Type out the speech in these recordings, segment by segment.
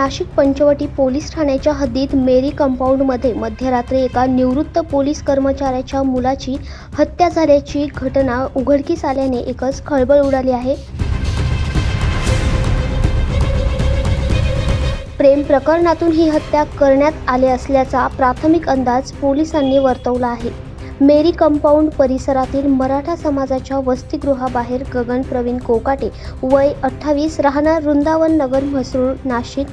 Nashik Panchavati police ठाण्याच्या हद्दीत मेरी कंपाऊंडमध्ये मध्यरात्री एका निवृत्त पोलीस कर्मचाऱ्याच्या मुलाची हत्या झाल्याची घटना उघडकीस आल्याने एकच खळबळ उडाली आहे. प्रेम प्रकरणातून ही हत्या करण्यात आली असल्याचा प्राथमिक अंदाज पोलिसांनी वर्तवला आहे. मेरी कंपाऊंड परिसरातील मराठा समाजाच्या वसतिगृहाबाहेर गगन प्रवीण कोकाटे वय अठ्ठावीस राहणार वृंदावन नगर म्हसरूळ नाशिक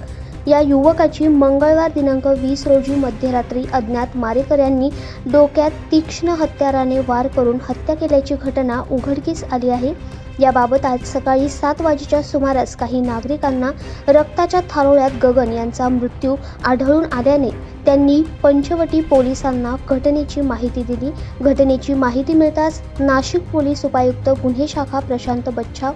या युवकाची मंगळवार दिनांक वीस रोजी मध्यरात्री अज्ञात मारेकऱ्यांनी डोक्यात तीक्ष्ण हत्याराने वार करून हत्या केल्याची घटना उघडकीस आली आहे. याबाबत आज सकाळी सात वाजेच्या सुमारास काही नागरिकांना रक्ताच्या थारोळ्यात गगन यांचा मृत्यू आढळून आल्याने त्यांनी पंचवटी पोलिसांना घटनेची माहिती दिली. घटनेची माहिती मिळताच नाशिक पोलीस उपायुक्त गुन्हे शाखा प्रशांत बच्छाव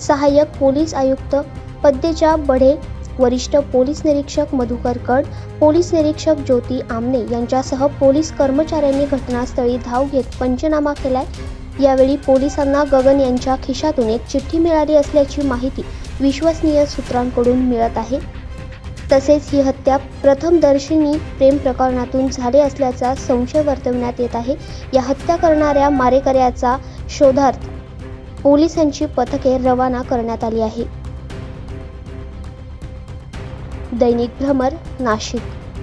सहाय्यक पोलीस आयुक्त पद्देजा बढे वरिष्ठ पोलीस निरीक्षक मधुकर कड पोलीस निरीक्षक ज्योती आमने यांच्यासह पोलीस कर्मचाऱ्यांनी घटनास्थळी धाव घेत पंचनामा केलाय. यावेळी पोलिसांना गगन यांच्या खिशातून एक चिठ्ठी मिळाली असल्याची माहिती विश्वसनीय सूत्रांकडून मिळत आहे. तसेच ही हत्या प्रथमदर्शनी प्रेम प्रकरणातून झाले असल्याचा संशय वर्तवण्यात येत आहे. या हत्या करणाऱ्या मारेकऱ्याचा शोधार्थ पोलिसांची पथके रवाना करण्यात आली आहे. दैनिक भ्रमर नाशिक.